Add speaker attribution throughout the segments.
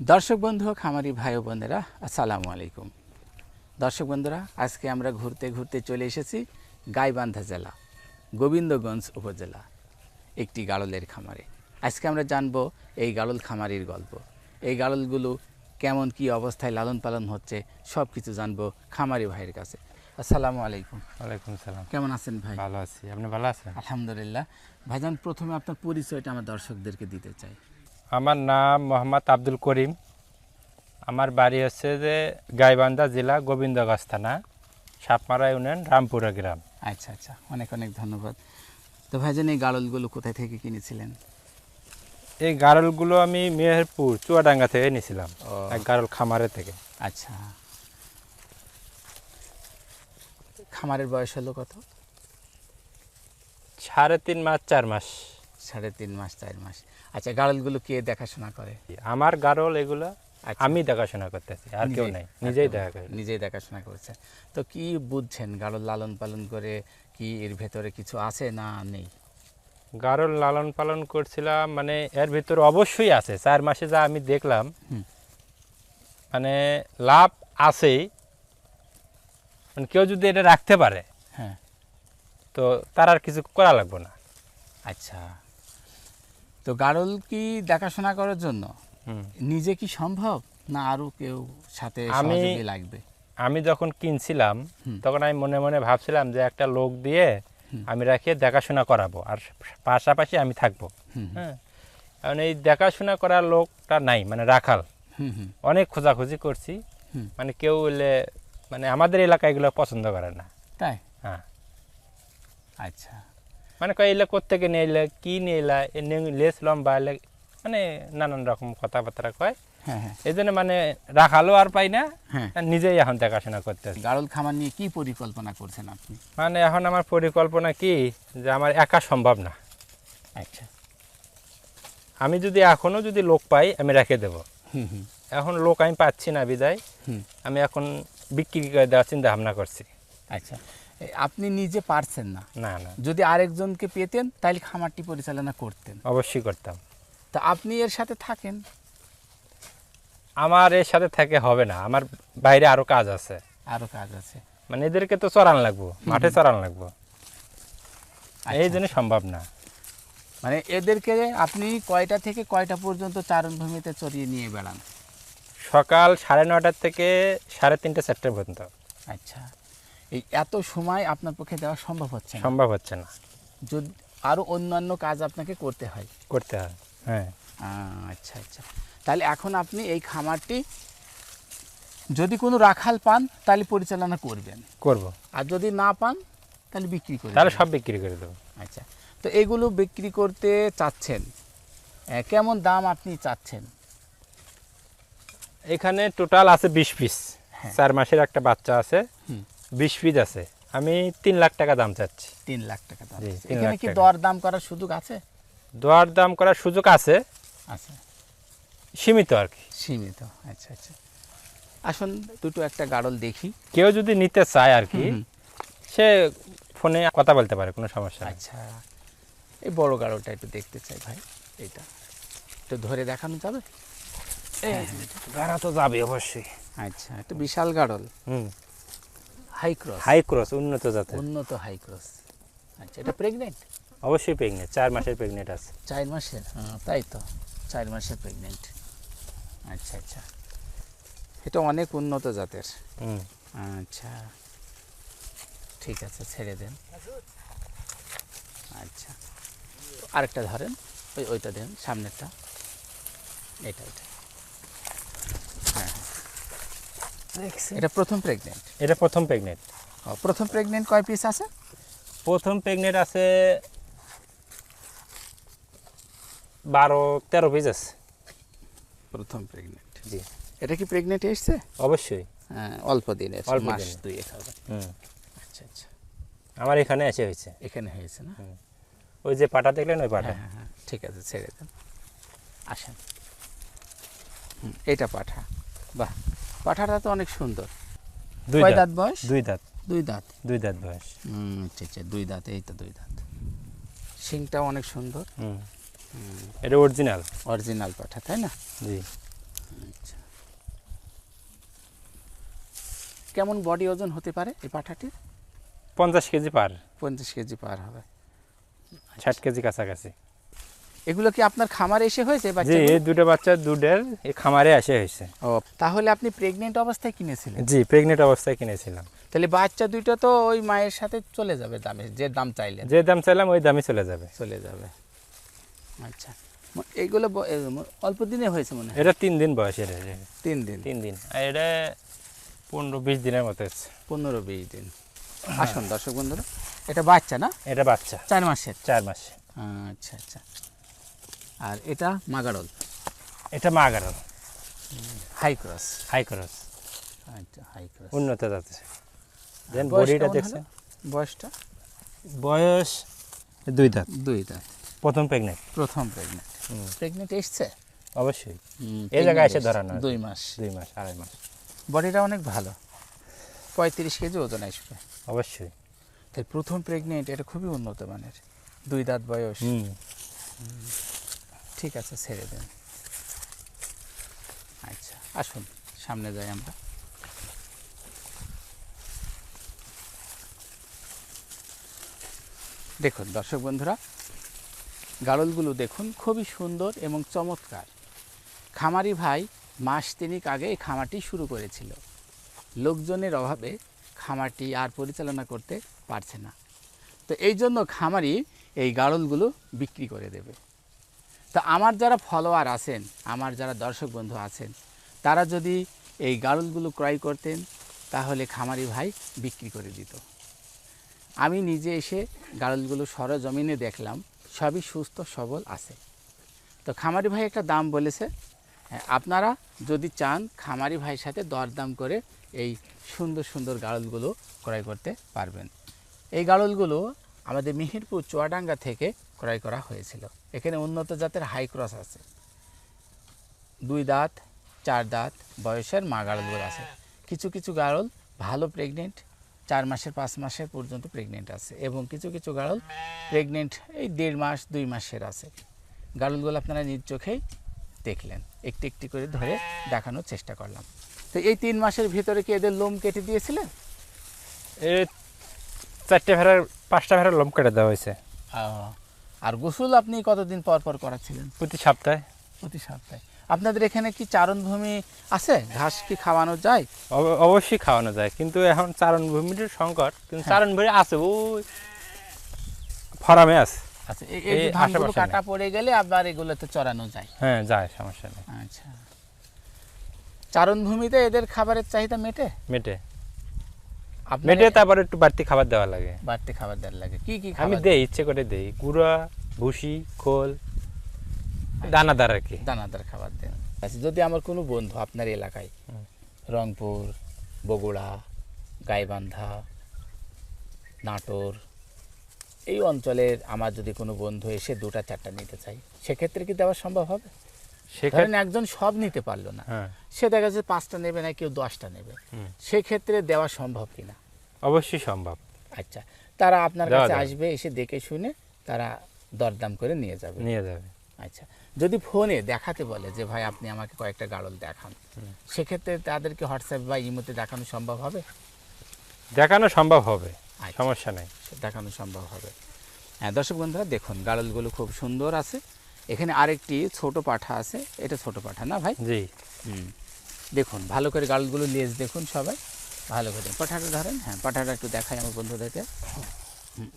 Speaker 1: দর্শক বন্ধু খামারি ভাই ও বোনেরা আসসালামু আলাইকুম। দর্শক বন্ধুরা আজকে আমরা ঘুরতে ঘুরতে চলে এসেছি গাইবান্ধা জেলা গোবিন্দগঞ্জ উপজেলা একটি গাড়লের খামারে। আজকে আমরা জানব এই গাড়ল খামারির গল্প। এই গাড়লগুলো কেমন কি অবস্থায় লালন পালন হচ্ছে সব কিছু জানব খামারি ভাইয়ের কাছে। আসসালামু আলাইকুম।
Speaker 2: ওয়ালাইকুম সালাম।
Speaker 1: কেমন আছেন ভাই?
Speaker 2: ভালো আছি। আপনি ভালো আছেন?
Speaker 1: আলহামদুলিল্লাহ। ভাইজান প্রথমে আপনার পরিচয়টা আমার দর্শকদেরকে দিতে চাই।
Speaker 2: আমার নাম মোহাম্মদ আব্দুল করিম। আমার বাড়ি হচ্ছে যে গাইবান্ধা জেলা গোবিন্দগঞ্জ থানা সাপমারা ইউনিয়ন রামপুরা গ্রাম।
Speaker 1: আচ্ছা আচ্ছা অনেক অনেক ধন্যবাদ। তো ভাইজান এই গাড়লগুলো কোথায় থেকে কিনেছিলেন?
Speaker 2: এই গারলগুলো আমি মেহেরপুর চুয়াডাঙ্গা থেকে নিয়েছিলাম। এক গারল খামারে থেকে।
Speaker 1: আচ্ছা। খামারের বয়স হলো কত?
Speaker 2: সাড়ে তিন মাস চার মাস।
Speaker 1: সাড়ে তিন মাস চার মাস। আচ্ছা গাড়লগুলো কে দেখাশোনা করে?
Speaker 2: আমার গারল এগুলো
Speaker 1: আচ্ছা।
Speaker 2: আমি দেখাশোনা করতেছি আর কেউ? নাই। নিজেই দেখা করি।
Speaker 1: নিজেই দেখাশোনা করছে। তো কি বুঝছেন গাড়ল লালন পালন করে কি এর ভেতরে কিছু আছে না নেই?
Speaker 2: গারল লালন পালন করছিলাম মানে এর ভিতরে অবশ্যই আছে। চার মাসে যা আমি দেখলাম। মানে লাভ আছেই মানে কেউ যদি এটা রাখতে পারে
Speaker 1: হ্যাঁ।
Speaker 2: তো তার আর কিছু করা লাগবে না।
Speaker 1: আচ্ছা। তো গাড়ল কি দেখাশোনা করার জন্য। নিজে কি সম্ভব? না আরও কেউ সাথে সহযোগী লাগবে?
Speaker 2: আমি যখন কিনছিলাম তখন আমি মনে মনে ভাবছিলাম যে একটা লোক দিয়ে আমি রাখিয়ে দেখাশোনা করাবো। আর পাশাপাশি আমি থাকব। হ্যাঁ। কারণ এই দেখাশোনা করার লোকটা নাই মানে রাখাল। অনেক খোঁজাখুঁজি করছি। মানে কেউ এলে মানে আমাদের এলাকায় এগুলো পছন্দ করে না।
Speaker 1: তাই?
Speaker 2: হ্যাঁ।
Speaker 1: আচ্ছা।
Speaker 2: মানে কয় এলে কোথেকে নিয়ে এলে কী নিয়ে এলে লেস লম্বা এলে মানে নানান রকম কথাবার্তা কয়।
Speaker 1: হ্যাঁ হ্যাঁ।
Speaker 2: এই জন্য মানে রাখালও আর পাই না
Speaker 1: হ্যাঁ।
Speaker 2: নিজেই এখন দেখাশোনা করতে
Speaker 1: গাড়ল খামার নিয়ে কি পরিকল্পনা করছেন আপনি?
Speaker 2: মানে এখন আমার পরিকল্পনা কি যে আমার একা সম্ভব না।
Speaker 1: আচ্ছা।
Speaker 2: আমি যদি এখনও যদি লোক পাই আমি রেখে দেব।
Speaker 1: হুম হুম।
Speaker 2: এখন লোক আমি পাচ্ছি না বিদায়। আমি এখন বিক্রি করে দেওয়ার চিন্তা ভাবনা করছি।
Speaker 1: আচ্ছা। আপনি নিজে পারছেন না।
Speaker 2: না না।
Speaker 1: যদি আরেকজনকে পেতেন তাহলে খামারটি পরিচালনা করতেন।
Speaker 2: অবশ্যই করতাম।
Speaker 1: তা আপনি এর সাথে থাকেন?
Speaker 2: আমার এর সাথে থেকে হবে না। আমার বাইরে আরও কাজ আছে।
Speaker 1: আরও কাজ আছে।
Speaker 2: মানে এদেরকে তো চড়ান লাগবো। মাঠে চড়ান লাগবো। এই
Speaker 1: আচ্ছা,
Speaker 2: জন্য সম্ভব না।
Speaker 1: মানে এদেরকে আপনি কয়টা থেকে কয়টা পর্যন্ত চারণভূমিতে চড়িয়ে নিয়ে বেড়ান?
Speaker 2: সকাল সাড়ে নটার থেকে সাড়ে তিনটে চারটে পর্যন্ত।
Speaker 1: আচ্ছা। এই এত সময় আপনার পক্ষে দেওয়া সম্ভব হচ্ছে না।
Speaker 2: সম্ভব হচ্ছে না।
Speaker 1: যদি আরও অন্যান্য কাজ আপনাকে করতে হয়।
Speaker 2: করতে হয় হ্যাঁ।
Speaker 1: আচ্ছা আচ্ছা। তাহলে এখন আপনি এই খামারটি যদি কোনো রাখাল পান তাহলে পরিচালনা করবেন।
Speaker 2: করব।
Speaker 1: আর যদি না পান তাহলে বিক্রি করবেন
Speaker 2: তাহলে সব বিক্রি করে দেবো।
Speaker 1: আচ্ছা। তো এগুলো বিক্রি করতে চাচ্ছেন। কেমন দাম আপনি চাচ্ছেন?
Speaker 2: এখানে টোটাল আছে বিশ পিস।
Speaker 1: হ্যাঁ।
Speaker 2: চার মাসের একটা বাচ্চা আছে।
Speaker 1: হুম।
Speaker 2: বিশ পিস আছে। আমি তিন লাখ টাকা দাম চাচ্ছি।
Speaker 1: তিন লাখ টাকা দাম এখানে কি। দর দাম করার সুযোগ আছে?
Speaker 2: দর দাম করার সুযোগ আছে।
Speaker 1: আচ্ছা
Speaker 2: সীমিত আর কি।
Speaker 1: সীমিত আচ্ছা আচ্ছা। আসুন দুটো একটা গাড়ল দেখি।
Speaker 2: কেউ যদি নিতে চায় আর কি সে ফোনে কথা বলতে পারে কোনো সমস্যা
Speaker 1: আচ্ছা। এই বড় গাড়লটা একটু দেখতে চাই ভাই এটা একটু ধরে দেখানো যাবে?
Speaker 2: গাড়া তো যাবে অবশ্যই।
Speaker 1: আচ্ছা একটু বিশাল গাড়ল।
Speaker 2: হুম।
Speaker 1: হাই ক্রস
Speaker 2: হাই ক্রস উন্নত জাতের।
Speaker 1: উন্নত হাই ক্রস আচ্ছা এটা প্রেগনেন্ট
Speaker 2: অবশ্যই প্রেগনেন্ট চার মাসের প্রেগনেন্ট আছে।
Speaker 1: চার মাসের? তাই তো চার মাসের প্রেগনেন্ট আচ্ছা আচ্ছা। এটা অনেক উন্নত জাতের।
Speaker 2: হুম।
Speaker 1: আচ্ছা ঠিক আছে ছেড়ে দেন। আচ্ছা আরেকটা ধরেন ওই ওইটা দেন সামনেরটা। এটা এটা হ্যাঁ হ্যাঁ। এটা প্রথম প্রেগনেন্ট
Speaker 2: এটা প্রথম প্রেগনেন্ট
Speaker 1: প্রথম প্রেগনেন্ট কয় পিস আছে?
Speaker 2: প্রথম প্রেগনেন্ট আছে বারো তেরো পিস আছে।
Speaker 1: প্রথম প্রেগনেন্ট
Speaker 2: জি।
Speaker 1: এটা কি প্রেগনেন্ট এসছে?
Speaker 2: অবশ্যই।
Speaker 1: হ্যাঁ অল্প দিনের
Speaker 2: অল্প
Speaker 1: মাস দুই হবে। আচ্ছা আচ্ছা।
Speaker 2: আমার এখানে এসে হয়েছে।
Speaker 1: এখানে হয়েছে না?
Speaker 2: ওই যে পাটা দেখলেন ওই পাটা।
Speaker 1: হ্যাঁ হ্যাঁ হ্যাঁ। ঠিক আছে ছেড়ে দেন। আসেন। হুম, এটা পাঠা। বাহ। পাঠাটা তো অনেক সুন্দর।
Speaker 2: দুই দাঁত?
Speaker 1: বয়স?
Speaker 2: দুই দাঁত।
Speaker 1: দুই দাঁত।
Speaker 2: দুই দাঁত বয়স।
Speaker 1: আচ্ছা আচ্ছা দুই দাঁত এই তো দুই দাঁত। শিংটা অনেক সুন্দর।
Speaker 2: হুম। এটা অরিজিনাল?
Speaker 1: অরিজিনাল পাঠা তাই না?
Speaker 2: জি। আচ্ছা।
Speaker 1: কেমন বডি ওজন হতে পারে এই পাঠাটির
Speaker 2: পঞ্চাশ কেজি পার।
Speaker 1: পঞ্চাশ কেজি পার হবে।
Speaker 2: ষাট কেজি কাছাকাছি।
Speaker 1: এগুলো কি আপনার খামারে এসে হয়েছে
Speaker 2: জি
Speaker 1: বাচ্চাগুলো?
Speaker 2: এই দুটো বাচ্চা দুধের এই খামারে আসে হয়েছে।
Speaker 1: ও তাহলে আপনি প্রেগনেন্ট অবস্থায় কিনেছিলেন?
Speaker 2: জি প্রেগনেন্ট অবস্থায় কিনেছিলাম।
Speaker 1: তাহলে বাচ্চা দুইটা তো ওই মায়ের সাথে চলে যাবে দামে যে দাম চাইলেন।
Speaker 2: যে দাম চাইলাম ওই দামে চলে যাবে।
Speaker 1: চলে যাবে। আচ্ছা এইগুলো অল্প দিনে হয়েছে মনে হয়?
Speaker 2: এটা তিন দিন বয়সের এটা।
Speaker 1: তিন দিন।
Speaker 2: তিন দিন। আর এটা পনেরো বিশ দিনের মতো হচ্ছে।
Speaker 1: পনেরো বিশ দিন। আসুন দর্শক বন্ধুরা এটা বাচ্চা না?
Speaker 2: এটা বাচ্চা।
Speaker 1: চার মাসের।
Speaker 2: চার মাস।
Speaker 1: আচ্ছা আচ্ছা। আর এটা মাগারল।
Speaker 2: এটা মা গারল
Speaker 1: হাই ক্রস।
Speaker 2: হাই খরচ
Speaker 1: আচ্ছা হাই ক্রস।
Speaker 2: উন্নত জাতের দেন বডিটা দেখছেন?
Speaker 1: বয়সটা?
Speaker 2: বয়স দুই দাঁত।
Speaker 1: দুই দাঁত।
Speaker 2: প্রথম প্রেগনেন্ট
Speaker 1: প্রথম প্রেগনেন্ট প্রেগনেন্ট এসছে?
Speaker 2: অবশ্যই। এই জায়গায় এসে ধরানো
Speaker 1: দুই মাস।
Speaker 2: দুই মাস আড়াই মাস।
Speaker 1: বডিটা অনেক ভালো। পঁয়ত্রিশ কেজি ওজন আসবে।
Speaker 2: অবশ্যই।
Speaker 1: তাই প্রথম প্রেগনেন্ট এটা খুবই উন্নত মানের। দুই দাঁত বয়স।
Speaker 2: হুম।
Speaker 1: ঠিক আছে, ছেড়ে দেন। আচ্ছা আসুন, সামনে যাই আমরা। দেখুন, দর্শক বন্ধুরা গাড়লগুলো দেখুন খুবই সুন্দর এবং চমৎকার। খামারি ভাই মাস তিনিক আগে এই খামারটি শুরু করেছিল। লোকজনের অভাবে খামারটি আর পরিচালনা করতে পারছে না। তো এই জন্য খামারি এই গাড়লগুলো বিক্রি করে দেবে। তো আমার যারা ফলোয়ার আছেন আমার যারা দর্শক বন্ধু আছেন তারা যদি এই গাড়লগুলো ক্রয় করতেন তাহলে খামারি ভাই বিক্রি করে দিত। আমি নিজে এসে গাড়লগুলো সরজমিনে দেখলাম সবই সুস্থ সবল আছে। তো খামারি ভাই একটা দাম বলেছে হ্যাঁ, আপনারা যদি চান খামারি ভাইয়ের সাথে দরদাম করে এই সুন্দর সুন্দর গাড়লগুলো ক্রয় করতে পারবেন। এই গাড়লগুলো আমাদের মিহিরপুর চুয়াডাঙ্গা থেকে ক্রয় করা হয়েছিল। এখানে উন্নত জাতের হাই ক্রস আছে। দুই দাঁত চার দাঁত বয়সের মা গাড়লগুলো আছে। কিছু কিছু গাড়ল ভালো প্রেগনেন্ট চার মাসের পাঁচ মাসের পর্যন্ত প্রেগনেন্ট আছে এবং কিছু কিছু গাড়ল প্রেগনেন্ট এই দেড় মাস দুই মাসের আছে। গাড়লগুলো আপনারা নিজ চোখেই দেখলেন। একটি একটি করে ধরে দেখানোর চেষ্টা করলাম। তো এই তিন মাসের ভিতরে কি এদের লোম কেটে দিয়েছিলেন
Speaker 2: এ চারটে ভেড়ার পাঁচটা ভেড়ার লোম কেটে দেওয়া হয়েছে।
Speaker 1: আর গোসল আপনি কতদিন পর পর করাচ্ছিলেন?
Speaker 2: প্রতি সপ্তাহে।
Speaker 1: প্রতি সপ্তাহে। আপনাদের এখানে কি চারণভূমি আছে? ঘাস কি খাওয়ানো যায়?
Speaker 2: অবশ্যই খাওয়ানো যায় কিন্তু এখন চারণভূমির সংকট কিন্তু
Speaker 1: হ্যাঁ।
Speaker 2: চারণভূমি আছে ওই ফার্মে আছে।
Speaker 1: আচ্ছা এই- ধানগুলো কাটা পড়ে গেলে আবার এগুলোতে চড়ানো যায়?
Speaker 2: হ্যাঁ যায় সমস্যা নেই।
Speaker 1: আচ্ছা। চারণভূমিতে এদের খাবারের চাহিদা মেটে?
Speaker 2: মেটে। মেটে তারপর একটু বাড়তি খাবার দেওয়া লাগে।
Speaker 1: বাড়তি খাবার দেওয়ার লাগে। কি কি
Speaker 2: আমি দেই ইচ্ছে করে দেই। গুঁড়া ভুসি খোল দানাদার আর কি।
Speaker 1: দানাদার খাবার দেন। আচ্ছা যদি আমার কোনো বন্ধু আপনার এলাকায় রংপুর বগুড়া গাইবান্ধা নাটোর এই অঞ্চলের আমার যদি কোনো বন্ধু এসে দুটা চারটা নিতে চাই সেক্ষেত্রে কি দেওয়া সম্ভব হবে?
Speaker 2: সেখানে
Speaker 1: একজন সব নিতে পারল না।
Speaker 2: হ্যাঁ।
Speaker 1: সে দেখা যাচ্ছে পাঁচটা নেবে না কেউ দশটা নেবে। সেক্ষেত্রে দেওয়া সম্ভব কিনা?
Speaker 2: অবশ্যই সম্ভব।
Speaker 1: আচ্ছা তারা আপনার কাছে আসবে এসে দেখে শুনে তারা দরদাম করে নিয়ে যাবে।
Speaker 2: নিয়ে যাবে।
Speaker 1: আচ্ছা যদি ফোনে দেখাতে বলে যে ভাই আপনি আমাকে কয়েকটা গাড়ল দেখান সেক্ষেত্রে তাদেরকে হোয়াটসঅ্যাপ বা ইমোতে দেখানো সম্ভব হবে?
Speaker 2: দেখানো সম্ভব হবে
Speaker 1: আচ্ছা।
Speaker 2: সমস্যা নেই।
Speaker 1: দেখানো সম্ভব হবে। হ্যাঁ দর্শক বন্ধুরা দেখুন গাড়লগুলো খুব সুন্দর আছে। এখানে আরেকটি ছোট পাঠা আছে এটা ছোট পাঠা না ভাই?
Speaker 2: জি।
Speaker 1: হুম দেখুন ভালো করে গাড়লগুলো লেজ দেখুন সবাই। ভালো করে পাঠাটা ধরেন হ্যাঁ পাঠাটা একটু দেখাই আমার বন্ধুদেরকে।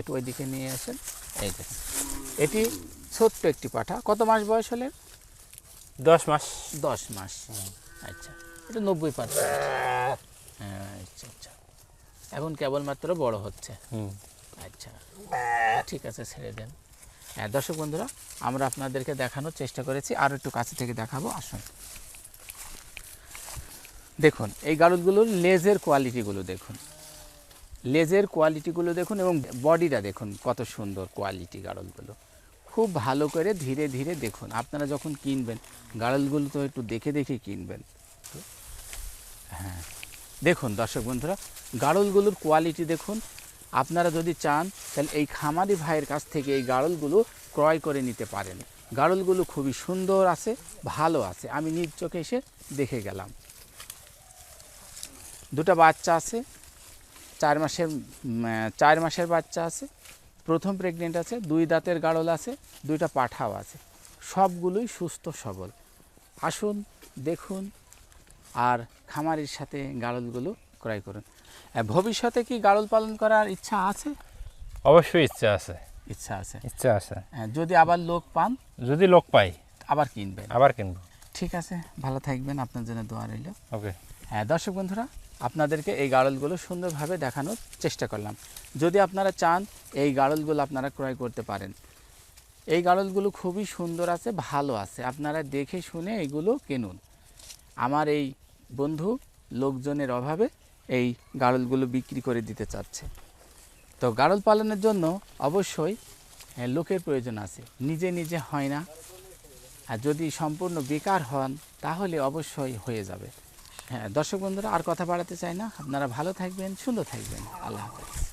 Speaker 1: একটু ওইদিকে নিয়ে আসেন এই দেখুন। এটি ছোট্ট একটি পাঠা। কত মাস বয়স হলে
Speaker 2: দশ মাস।
Speaker 1: দশ মাস আচ্ছা। এটা নব্বই পার্সেন্ট। হ্যাঁ আচ্ছা আচ্ছা। এখন কেবলমাত্র বড় হচ্ছে।
Speaker 2: হুম।
Speaker 1: আচ্ছা ঠিক আছে ছেড়ে দেন। হ্যাঁ দর্শক বন্ধুরা আমরা আপনাদেরকে দেখানোর চেষ্টা করেছি। আরও একটু কাছে থেকে দেখাবো আসুন। দেখুন, এই গাড়লগুলোর লেজের কোয়ালিটিগুলো দেখুন। লেজের কোয়ালিটিগুলো দেখুন এবং বডিটা দেখুন কত সুন্দর কোয়ালিটি গাড়লগুলো খুব ভালো করে ধীরে ধীরে দেখুন। আপনারা যখন কিনবেন গাড়লগুলো তো একটু দেখে দেখে কিনবেন। হ্যাঁ দেখুন দর্শক বন্ধুরা গাড়লগুলোর কোয়ালিটি দেখুন। আপনারা যদি চান, তাহলে এই খামারি ভাইয়ের কাছ থেকে এই গাড়লগুলো ক্রয় করে নিতে পারেন। গাড়লগুলো খুবই সুন্দর আছে, ভালো আছে। আমি নিজ চোখে এসে দেখে গেলাম। দুটো বাচ্চা আছে চার মাসের চার মাসের বাচ্চা আছে প্রথম প্রেগনেন্ট আছে দুই দাঁতের গাড়ল আছে দুইটা পাঠাও আছে সবগুলোই সুস্থ সবল। আসুন দেখুন আর খামারির সাথে গাড়লগুলো ক্রয় করুন। ভবিষ্যতে কি গাড়ল পালন করার ইচ্ছা আছে?
Speaker 2: অবশ্যই ইচ্ছা আছে।
Speaker 1: ইচ্ছা আছে।
Speaker 2: ইচ্ছা আছে।
Speaker 1: হ্যাঁ, যদি আবার লোক পান
Speaker 2: যদি লোক পাই
Speaker 1: আবার কিনবেন।
Speaker 2: আবার কিনবো।
Speaker 1: ঠিক আছে ভালো থাকবেন আপনার জন্য দোয়া রইল।
Speaker 2: ওকে।
Speaker 1: হ্যাঁ দর্শক বন্ধুরা আপনাদেরকে এই গাড়লগুলো সুন্দরভাবে দেখানোর চেষ্টা করলাম। যদি আপনারা চান, এই গাড়লগুলো আপনারা ক্রয় করতে পারেন। এই গাড়লগুলো খুবই সুন্দর আছে, ভালো আছে। আপনারা দেখে শুনে এগুলো কিনুন। আমার এই বন্ধু লোকজনের অভাবে এই গাড়লগুলো বিক্রি করে দিতে চাচ্ছে। তো গাড়ল পালনের জন্য অবশ্যই লোকের প্রয়োজন আছে। নিজে নিজে হয় না। আর যদি সম্পূর্ণ বেকার হন, তাহলে অবশ্যই হয়ে যাবে। হ্যাঁ দর্শক বন্ধুরা, আর কথা বাড়াতে চাই না। আপনারা ভালো থাকবেন, সুন্দর থাকবেন। আল্লাহ হাফেজ।